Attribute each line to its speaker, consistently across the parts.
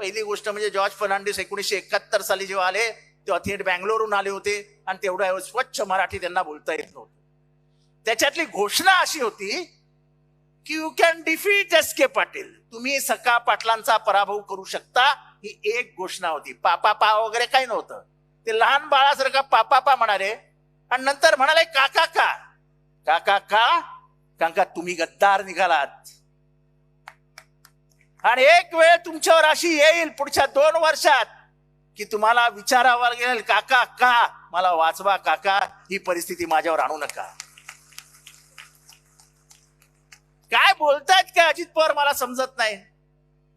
Speaker 1: पहिली गोष्ट म्हणजे जॉर्ज फर्नांडिस एकोणीसशे एकाहत्तर साली जेव्हा आले तेव्हा थेट बँगलोरहून आले होते आणि तेवढ्या स्वच्छ मराठी त्यांना बोलता येत नव्हतं. त्याच्यातली घोषणा अशी होती की you can defeat S K Patil तुम्ही सका पाटलांचा पराभव करू शकता ही एक घोषणा होती. पापा पा वगैरे काही नव्हतं. ते लहान बाळासारखा पापा पा म्हणाले आणि नंतर म्हणाले काका का? काका का? कारण का तुम्ही गद्दार निघालात. आणि एक वेळ तुमच्यावर अशी येईल पुढच्या दोन वर्षात की तुम्हाला विचारावं लागेल काका का? मला वाचवा काका. ही परिस्थिती माझ्यावर आणू नका. काय बोलतायत काय अजित पवार मला समजत नाही.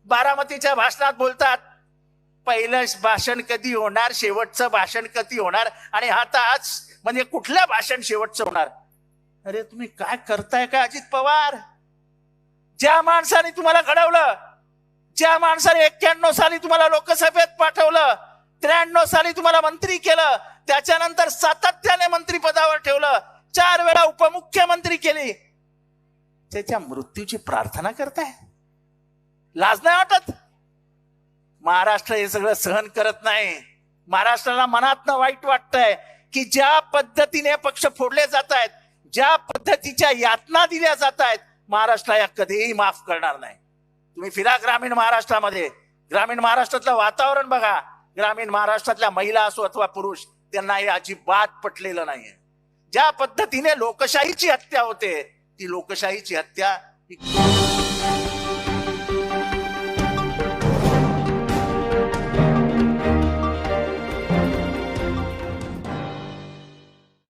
Speaker 1: बारामतीच्या भाषणात बोलतात पहिलं भाषण कधी होणार? शेवटचं भाषण कधी होणार? आणि आता आज म्हणजे कुठलं भाषण शेवटचं होणार? अरे तुम्ही काय करताय का अजित पवार? ज्या माणसाने तुम्हाला घडवलं ज्या माणसाने एक्क्याण्णव साली तुम्हाला लोकसभेत पाठवलं त्र्याण्णव साली तुम्हाला मंत्री केलं त्याच्यानंतर सातत्याने मंत्रीपदावर ठेवलं चार वेळा उपमुख्यमंत्री केली त्याच्या मृत्यूची प्रार्थना करताय? लाज नाही वाटत? महाराष्ट्र हे सगळं सहन करत नाही. महाराष्ट्राला मनातनं वाईट वाटतंय की ज्या पद्धतीने पक्ष फोडले जात आहेत ज्या पद्धतीच्या यातना दिल्या जात आहेत महाराष्ट्र या कधीही माफ करणार नाही. तुम्ही फिरा ग्रामीण महाराष्ट्रामध्ये. ग्रामीण महाराष्ट्रातलं वातावरण बघा. ग्रामीण महाराष्ट्रातल्या महिला असो अथवा पुरुष त्यांना हे अजिबात पटलेलं नाहीये. ज्या पद्धतीने लोकशाहीची हत्या होते ती लोकशाहीची हत्या ही